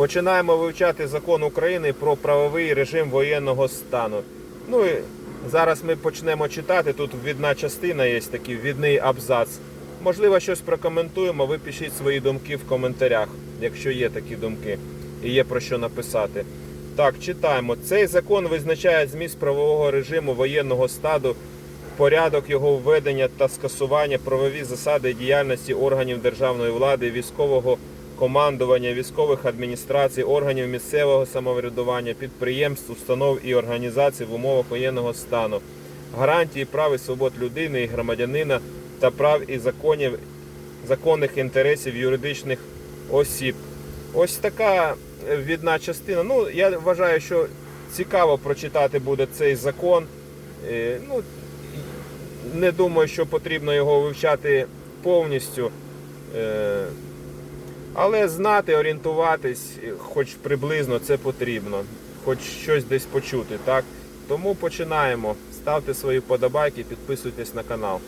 Починаємо вивчати закон України про правовий режим воєнного стану. Ну і зараз ми почнемо читати. Тут відна частина є такий відний абзац. Можливо, щось прокоментуємо. Ви пишіть свої думки в коментарях, якщо є такі думки і є про що написати. Так, читаємо. Цей закон визначає зміст правового режиму воєнного стану, порядок його введення та скасування, правові засади діяльності органів державної влади, військового командування, військових адміністрацій, органів місцевого самоврядування, підприємств, установ і організацій в умовах воєнного стану, гарантії прав і свобод людини і громадянина та прав і законів, законних інтересів юридичних осіб. Ось така е, відна частина. Ну, я вважаю, що цікаво прочитати буде цей закон. Е, Ну, не думаю, що потрібно його вивчати повністю. Але знати, орієнтуватись, е, хоч приблизно це потрібно, хоч щось десь почути, так? Тому починаємо. Ставте свої вподобайки, підписуйтесь на канал.